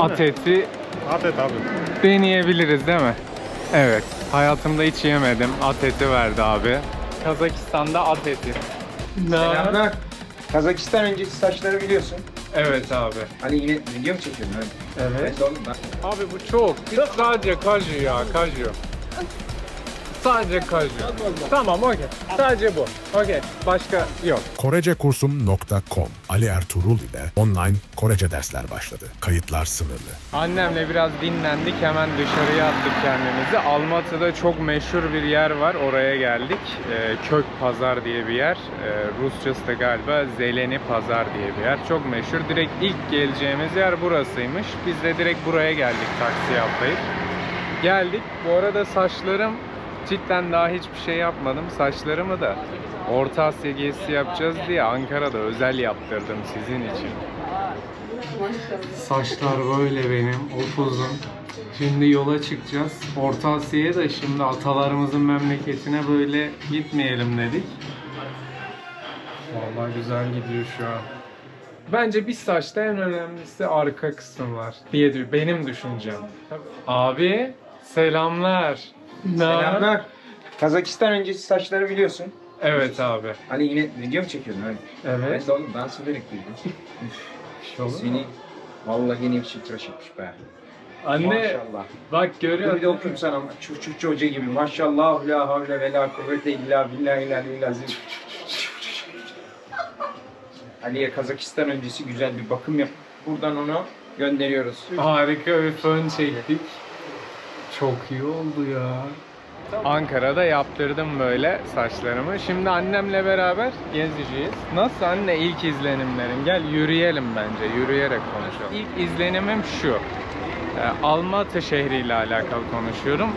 At eti At et abi. deneyebiliriz değil mi? Evet. Hayatımda hiç yemedim. At eti verdi abi. Kazakistan'da at eti. Selamlar. Kazakistan öncesi saçları biliyorsun. Evet abi. Hani yine video mu çekiyorsun öyle? Evet. Abi bu çok. Sadece kaju ya, kaju. Sadece kaju. Tamam okey. Sadece bu. Okey. Başka yok. Korecekursum.com Ali Ertuğrul ile online Korece dersler başladı. Kayıtlar sınırlı. Annemle biraz dinlendik. Hemen dışarıya attık kendimizi. Almatı'da çok meşhur bir yer var. Oraya geldik. Ee, Kök Pazar diye bir yer. Ee, Rusçası da galiba Zeleni Pazar diye bir yer. Çok meşhur. Direkt ilk geleceğimiz yer burasıymış. Biz de direkt buraya geldik taksiye atlayıp. Geldik. Bu arada saçlarım cidden daha hiçbir şey yapmadım. Saçlarımı da Orta Asya gezisi yapacağız diye Ankara'da özel yaptırdım sizin için. Saçlar böyle benim, upuzun. Şimdi yola çıkacağız. Orta Asya'ya da şimdi atalarımızın memleketine böyle gitmeyelim dedik. Vallahi güzel gidiyor şu an. Bence bir saçta en önemlisi arka kısımlar diye dü- benim düşüncem. Abi selamlar. Selamlar. Kazakistan öncesi saçları biliyorsun. Evet abi. Hani yine video mu çekiyorsun öyle? Evet. Ben oğlum dans ederek duydum. Şey olur mu? Seni vallahi yeni bir şey tıraş etmiş be. Anne Maşallah. bak Dur görüyor bir de okuyayım sana. Çufçufçu hoca gibi. Maşallah la havle ve la kuvvete illa billahi la lazim. Ali'ye Kazakistan öncesi güzel bir bakım yap. Buradan onu gönderiyoruz. Harika bir fön çektik. Çok iyi oldu ya. Ankara'da yaptırdım böyle saçlarımı. Şimdi annemle beraber gezeceğiz. Nasıl anne ilk izlenimlerin? Gel yürüyelim bence. Yürüyerek konuşalım. İlk izlenimim şu. Ee, Almatı şehriyle alakalı konuşuyorum.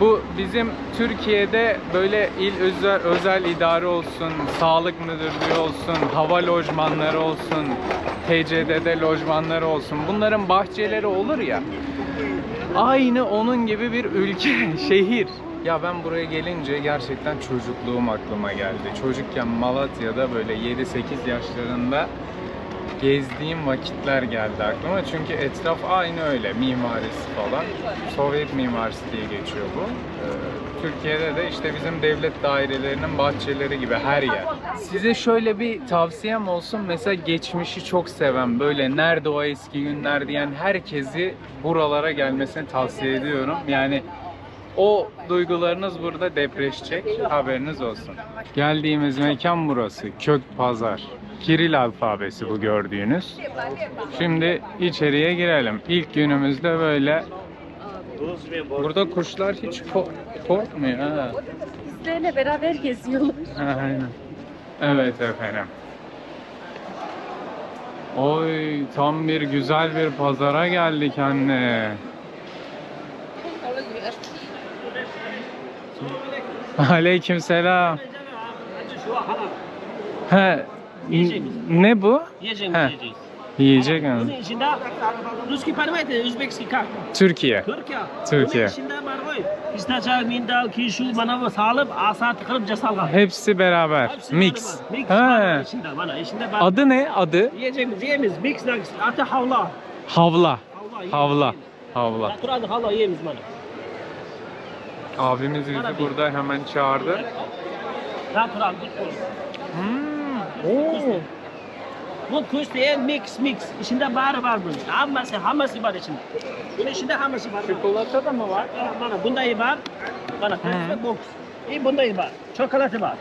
Bu bizim Türkiye'de böyle il özel, özel idare olsun, sağlık müdürlüğü olsun, hava lojmanları olsun, TCD'de lojmanları olsun. Bunların bahçeleri olur ya. Aynı onun gibi bir ülke, şehir. Ya ben buraya gelince gerçekten çocukluğum aklıma geldi. Çocukken Malatya'da böyle 7-8 yaşlarında gezdiğim vakitler geldi aklıma. Çünkü etraf aynı öyle, mimarisi falan. Sovyet mimarisi diye geçiyor bu. Ee, Türkiye'de de işte bizim devlet dairelerinin bahçeleri gibi her yer. Size şöyle bir tavsiyem olsun. Mesela geçmişi çok seven, böyle nerede o eski günler diyen herkesi buralara gelmesini tavsiye ediyorum. Yani o duygularınız burada depreşecek. Haberiniz olsun. Geldiğimiz mekan burası. Kök Pazar. Kiril alfabesi bu gördüğünüz. Şimdi içeriye girelim. İlk günümüzde böyle Burada kuşlar hiç ko- korkmuyor ha. Bizlerle beraber geziyorlar. Aynen. Evet efendim. Oy tam bir güzel bir pazara geldik anne. Aleyküm selam. He, ne bu? Yiyeceğimiz He. yiyeceğiz. Yiyecek Bunun mi? içinde Ruski parmaydı, Özbekski kak. Türkiye. Türkiye. Türkiye. Bunun içinde var koy. Pistaça, mindal, kişu, bana bu salıp asa tıkırıp casalga. Hepsi beraber. Hepsi Mix. var. Mix var He. içinde bana. İçinde var. Adı ne? Adı? Yiyeceğimiz yiyemiz. Mix. Atı havla. Havla. Havla. yiyemiz. Havla. Havla. Natural havla yiyemiz bana. Abimiz bizi burada hemen çağırdı. Hmm. Oo. Bu kustu mix mix. İçinde var var bunun. Hamması, hamması var içinde. Bunun içinde hamması var. Çikolata da mı var? Bana bunda iyi var. Bana kustu box. İyi bunda iyi var. Çikolatı var.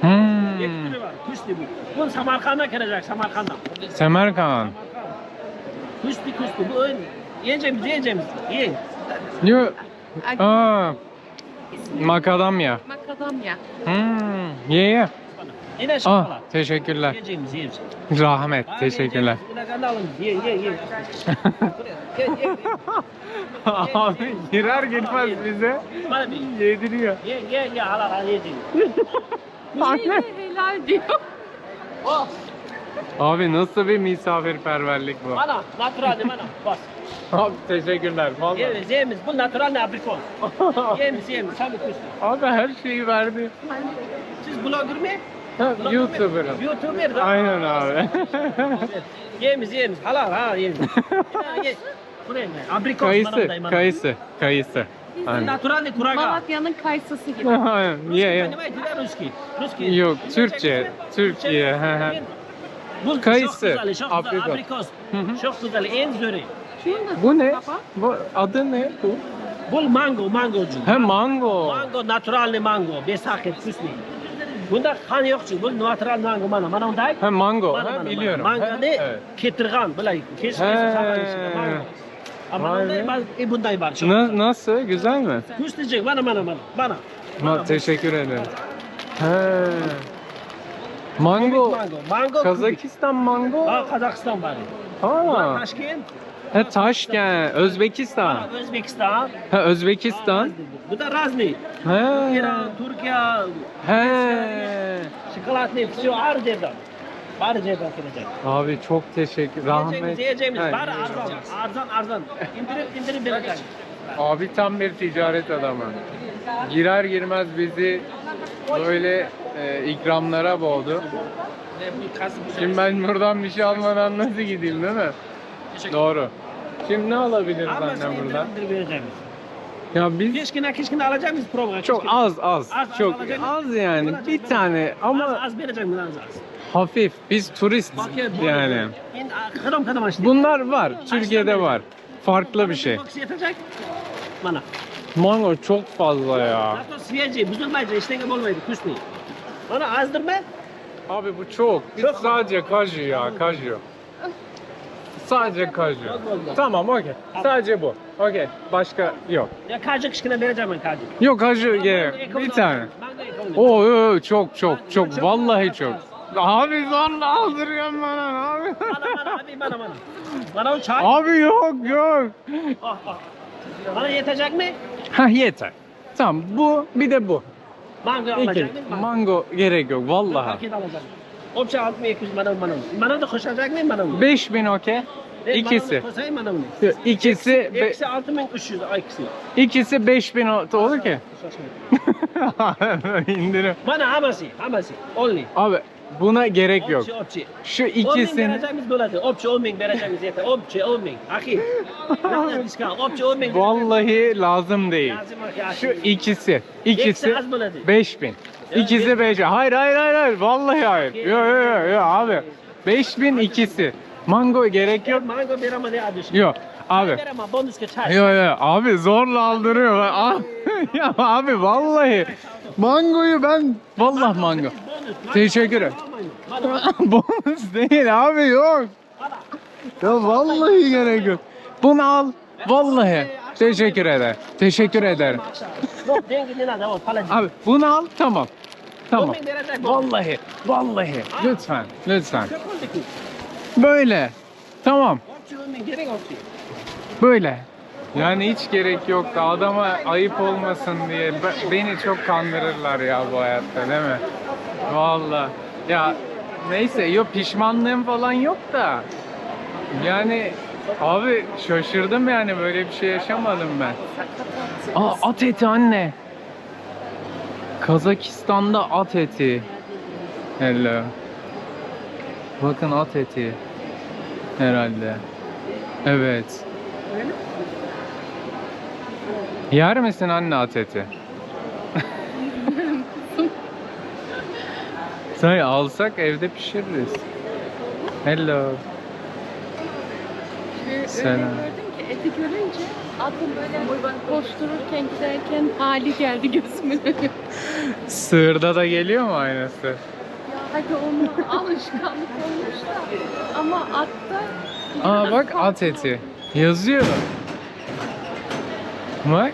Hmm. Yekleri var. Kustu bu. Bunu Samarkand'a gelecek Samarkand'a. Semerkan. Kustu kustu. Bu ön. Yiyeceğimiz yiyeceğimiz. Yiyin. Yo. Aa. Makadamya. Makadamya. Hmm. Ye ye. Yine Ah, şokolat. teşekkürler. Yiyeceğimiz yiyeceğimiz. Rahmet. Teşekkürler. alın. Ye ye ye. Ye ye. Abi girer girmez bize Bana bir yediriyor. ye ye ye hala hala yiyeceğimiz. Yine helal diyor. Oh. Abi nasıl bir misafirperverlik bu? Bana natural de bana. Bas. Abi teşekkürler. Vallahi. Yiyemiz yiyemiz. Bu natural ne aprikot. Yiyemiz yiyemiz. Tabii kustu. Abi her şeyi verdi. Siz blogger mi? Ha, YouTuber'ım. YouTuber da. Aynen abi. Yiyemiz yiyemiz. Halal ha yiyemiz. Ya, ye. Kurang. Abrikos mana Kayısı, bunday, mana. kayısı, kayısı. Aynen. Naturalniy kuraga. Malatya'nın kayısısı gibi. Aynen, Ruski ye ye. понимаете, да, русский? Русский. Yok, Bilmeyecek Türkçe, misin? Türkiye. he he. Bu Kayısı, çok güzel, çok güzel. aprikot. Abrikos. Hı hı. Çok güzel, en zoru. Bu ne? Bu adı ne bu? Bu mango, mango mangocu. He mango. Mango, natural mango. Besakit, süslü. Bunda kan yok çünkü. Bu natural mango bana. Bana onda He mango. Bana, he, bana, biliyorum. Mango ne? Evet. Ketirgan. Böyle kesin mango. Ama onda ben e, bunday var. Na, nasıl? Güzel mi? Güstecek. Bana bana bana. Bana. bana. teşekkür ederim. He. Mango. Mango. mango Kazakistan mango. Ha, Kazakistan var. Ha. Taşkent. He Taşkent, Özbekistan. Ha, Özbekistan. He Özbekistan. Bu da Razni. He. İran, Türkiye, He. şokolatlı, все her yerden. Her yerden gelecek. Abi çok teşekkür. Yiyeceğimiz, Rahmet. yiyeceğimiz. He, Bari arzan, arzan, arzan. İndirim, indirim vereceğiz. Abi tam bir ticaret adamı. Girer girmez bizi böyle e, ikramlara boğdu. Ve bu kasım Şimdi ben buradan bir şey almadan nasıl gideyim değil mi? Doğru. Şimdi ne alabiliriz Ama annem buradan? indirim vereceğimiz. Ya biz Keşkine keşkine alacağımız program. çok keşkine. az az, Az, az çok alacak. az yani bir tane Az, ama az vereceğim biraz az. hafif. Biz turist Bak ya, yani. Kadam kadam açtı. Bunlar var. Türkiye'de var. Farklı bir şey. Box yetecek. Bana. Mango çok fazla ya. Zato svijeđi, buzulmayca, iştenge bolmaydı, kusni. Bana azdırma. Abi bu çok. Biz Çok. sadece kaju ya, kaju. Sadece kaju. Tamam, okey. Sadece bu. Okey. Başka yok. Ya kacık işkine vereceğim ben kacık. Yok kaju gerek. Bir tane. Oo, oo, çok çok çok. Vallahi çok. Abi zorla aldırıyorsun bana abi. Bana bana abi bana bana. Bana o çay. Abi yok yok. Ah, ah. Bana yetecek mi? Ha yeter. Tamam bu bir de bu. Mango İki. alacak mı? Mango gerek yok vallahi. Paket alacağım. Opça altı yakız bana bana. Bana da koşacak mı bana mı? 5000 okey. İkisi. Koşayım bana mı? İkisi be- yüz ay ikisi. ikisi 5000 o- olur ki. İndirim. Bana hamasi, hamasi. Only. Abi buna gerek yok. Opçi, opçi. Şu On bin ikisini vereceğimiz böyle. Opçi on bin vereceğimiz yeter. Opçi on bin. Akil. Ne kadar diskant? Opçi on bin. vallahi lazım değil. Lazım ya. Şu ikisi. İkisi Eksi az böyle. 5000. İkisi 5. Hayır hayır hayır hayır. Vallahi hayır. Yok yok yok yo, abi. 5000 ikisi. Mango gerek yok. Mango bir ama ne adı? Yok abi. Yok yok abi zorla aldırıyor. Abi, ya abi vallahi. Mangoyu ben vallahi mango. Teşekkür ederim. Bonus değil abi yok. Ya vallahi gerek yok. Bunu al. Vallahi. Teşekkür ederim. Teşekkür ederim. Yok dengi ne lan? Palacı. Abi bunu al tamam. Tamam. Verecek bu. Vallahi. Vallahi. Lütfen. Lütfen. Ki. Böyle. Tamam. Gerek. Böyle. Yani hiç gerek yoktu. Adama ayıp olmasın diye. Be- Beni çok kandırırlar ya bu hayatta değil mi? Vallahi. Ya neyse yok pişmanlığım falan yok da. Yani abi şaşırdım yani böyle bir şey yaşamadım ben. Aa at eti anne. Kazakistan'da at eti. Hello. Bakın at eti. Herhalde. Evet. Yer misin anne at eti? Say alsak evde pişiririz. Hello. Selam. Öyle gördüm ki eti görünce atın böyle koştururken giderken hali geldi gözümün önüne. Sığırda da geliyor mu aynısı? Ya hadi onun alışkanlık olmuş da ama atta Aa bak at eti. Yazıyor. Bak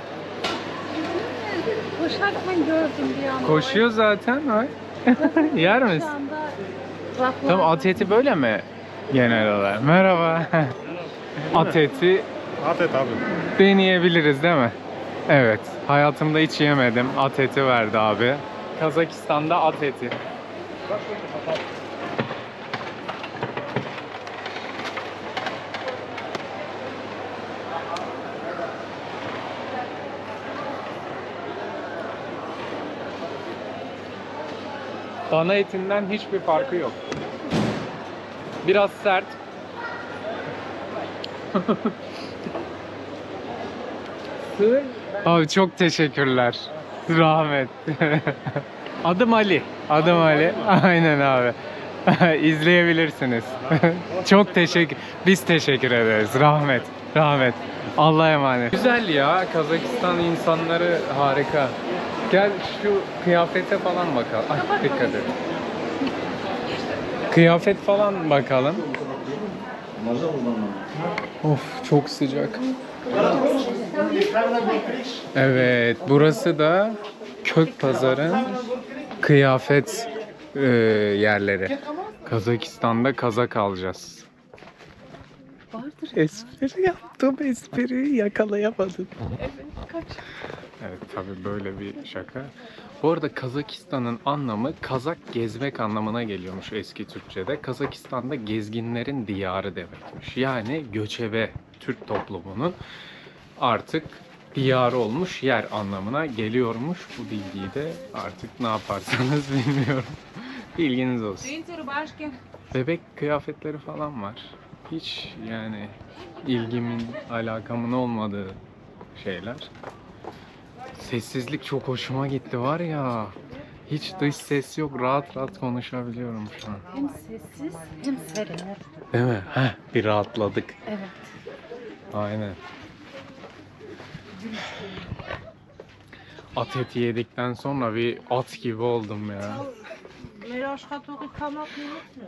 Koşarken gördüm bir anda. koşuyor zaten bak. Yer Şu misin? anda Tamam at eti böyle mi? Genel olarak. Merhaba. At eti At et abi. deneyebiliriz değil mi? Evet. Hayatımda hiç yemedim. At eti verdi abi. Kazakistan'da at eti. Dana etinden hiçbir farkı yok. Biraz sert. Sığır. Abi çok teşekkürler. Rahmet. Adım Ali. Adım Ali. Aynen abi. İzleyebilirsiniz. çok teşekkür. Biz teşekkür ederiz. Rahmet. Rahmet. Allah'a emanet. Güzel ya. Kazakistan insanları harika. Gel şu kıyafete falan bakalım. Ay dikkat et. Kıyafet falan bakalım. Of çok sıcak. Evet, burası da Kök Pazar'ın kıyafet e, yerleri. Kazakistan'da kazak alacağız. Vardır. Espri yaptım, espriyi yakalayamadım. Evet kaç. Evet tabi böyle bir şaka. Bu arada Kazakistan'ın anlamı Kazak gezmek anlamına geliyormuş eski Türkçe'de. Kazakistan'da gezginlerin diyarı demekmiş. Yani göçebe Türk toplumunun artık diyarı olmuş yer anlamına geliyormuş. Bu bilgiyi de artık ne yaparsanız bilmiyorum. Bilginiz olsun. Bebek kıyafetleri falan var. Hiç yani ilgimin, alakamın olmadığı şeyler. Sessizlik çok hoşuma gitti var ya. Hiç dış ses yok. Rahat rahat konuşabiliyorum şu an. Hem sessiz hem serin. Değil mi? Heh, bir rahatladık. Evet. Aynen. At eti yedikten sonra bir at gibi oldum ya.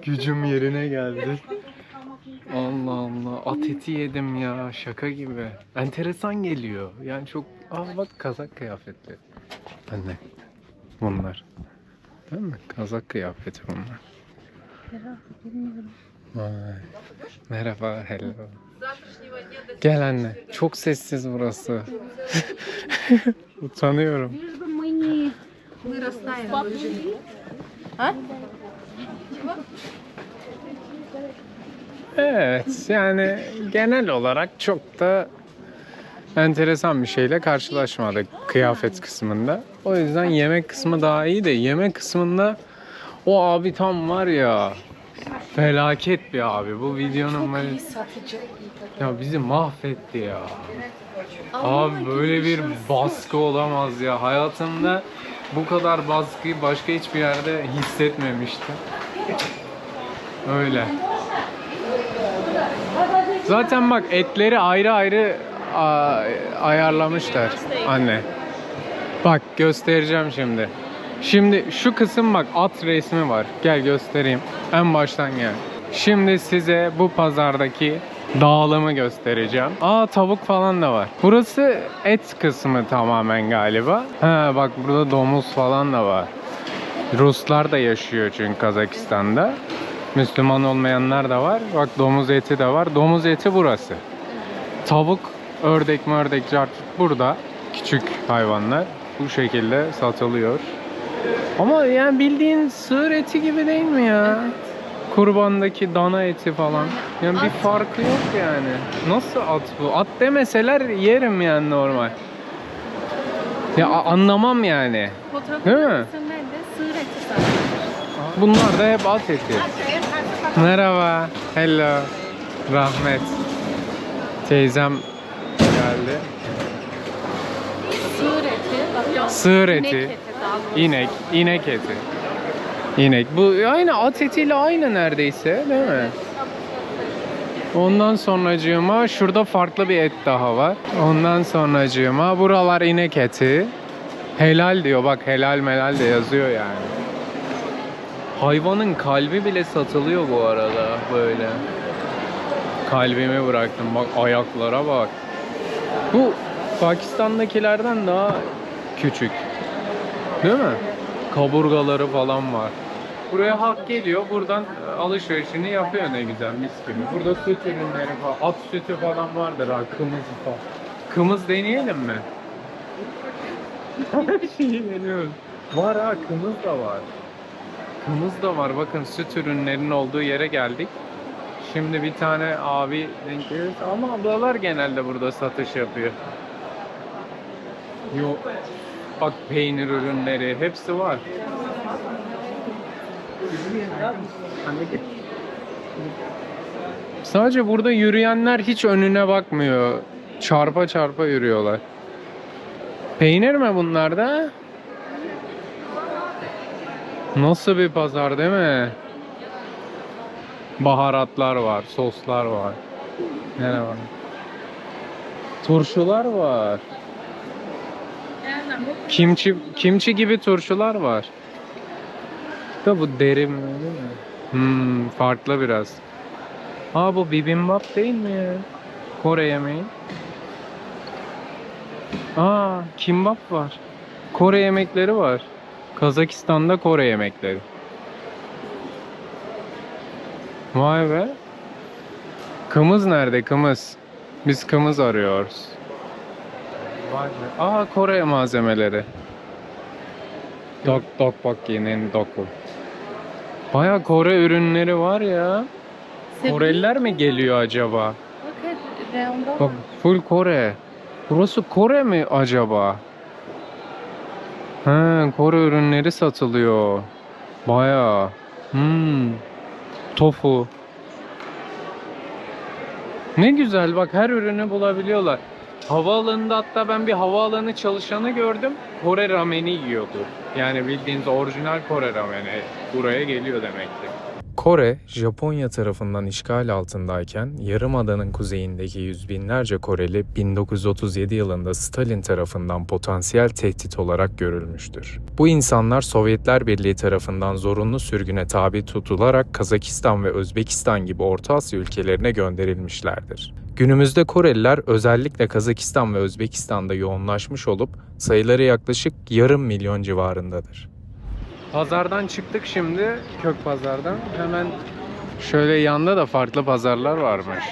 Gücüm yerine geldi. Allah Allah. At eti yedim ya. Şaka gibi. Enteresan geliyor. Yani çok... Aa bak kazak kıyafeti. Anne. Bunlar. Değil mi? Kazak kıyafeti bunlar. Vay. Merhaba, hello. Gel anne. Çok sessiz burası. Utanıyorum. Evet yani genel olarak çok da enteresan bir şeyle karşılaşmadık kıyafet kısmında. O yüzden yemek kısmı daha iyi de yemek kısmında o abi tam var ya felaket bir abi. Bu videonun böyle ya bizi mahvetti ya. Abi böyle bir baskı olamaz ya. Hayatımda bu kadar baskıyı başka hiçbir yerde hissetmemiştim. Öyle. Zaten bak etleri ayrı ayrı ayarlamışlar anne. Bak göstereceğim şimdi. Şimdi şu kısım bak at resmi var. Gel göstereyim. En baştan gel. Şimdi size bu pazardaki dağılımı göstereceğim. Aa tavuk falan da var. Burası et kısmı tamamen galiba. Ha bak burada domuz falan da var. Ruslar da yaşıyor çünkü Kazakistan'da. Müslüman olmayanlar da var. Bak domuz eti de var. Domuz eti burası. Tavuk, ördek, mördek, cartut burada. Küçük hayvanlar. Bu şekilde satılıyor. Ama yani bildiğin sığır eti gibi değil mi ya? Kurbandaki dana eti falan. Yani bir farkı yok yani. Nasıl at bu? At demeseler yerim yani normal. Ya anlamam yani. Fotoğrafın Değil mi? sığır eti. Bunlar da hep at eti. Merhaba. Hello. Rahmet. Teyzem geldi. Sığır eti. Bak, Sığır inek eti. eti daha doğrusu. İnek, inek eti. İnek. Bu aynı at etiyle aynı neredeyse, değil mi? Ondan sonracığıma şurada farklı bir et daha var. Ondan sonracığıma buralar inek eti. Helal diyor bak helal melal de yazıyor yani. Hayvanın kalbi bile satılıyor bu arada böyle. Kalbimi bıraktım bak ayaklara bak. Bu Pakistan'dakilerden daha küçük. Değil mi? Kaburgaları falan var. Buraya hak geliyor. Buradan e, alışverişini yapıyor ne güzel mis gibi. Burada süt ürünleri falan. At sütü falan vardır ha. Kımız falan. Kımız deneyelim mi? Her şeyi deniyoruz. Var ha kımız da var. Kımız da var. Bakın süt ürünlerinin olduğu yere geldik. Şimdi bir tane abi denk geliyoruz ama ablalar genelde burada satış yapıyor. Yok. Bak peynir ürünleri hepsi var. Sadece burada yürüyenler hiç önüne bakmıyor. Çarpa çarpa yürüyorlar. Peynir mi bunlar da? Nasıl bir pazar değil mi? Baharatlar var, soslar var. Ne var? Turşular var. Kimçi kimçi gibi turşular var. Da bu derin mi, değil mi? Hmm, farklı biraz. Aa bu bibimbap değil mi ya? Kore yemeği. Aa kimbap var. Kore yemekleri var. Kazakistan'da Kore yemekleri. Vay be. Kımız nerede kımız? Biz kımız arıyoruz. Vay be. Aa Kore malzemeleri. Dok dok bak yine doku. Baya Kore ürünleri var ya. Koreliler mi geliyor acaba? Bak full Kore. Burası Kore mi acaba? He, Kore ürünleri satılıyor. Baya. Hmm. Tofu. Ne güzel bak her ürünü bulabiliyorlar. Havaalanında hatta ben bir havaalanı çalışanı gördüm. Kore rameni yiyordu. Yani bildiğiniz orijinal Kore rameni buraya geliyor demekti. Kore, Japonya tarafından işgal altındayken Yarımada'nın kuzeyindeki yüz binlerce Koreli 1937 yılında Stalin tarafından potansiyel tehdit olarak görülmüştür. Bu insanlar Sovyetler Birliği tarafından zorunlu sürgüne tabi tutularak Kazakistan ve Özbekistan gibi Orta Asya ülkelerine gönderilmişlerdir. Günümüzde Koreliler özellikle Kazakistan ve Özbekistan'da yoğunlaşmış olup sayıları yaklaşık yarım milyon civarındadır. Pazardan çıktık şimdi kök pazardan. Hemen şöyle yanda da farklı pazarlar varmış.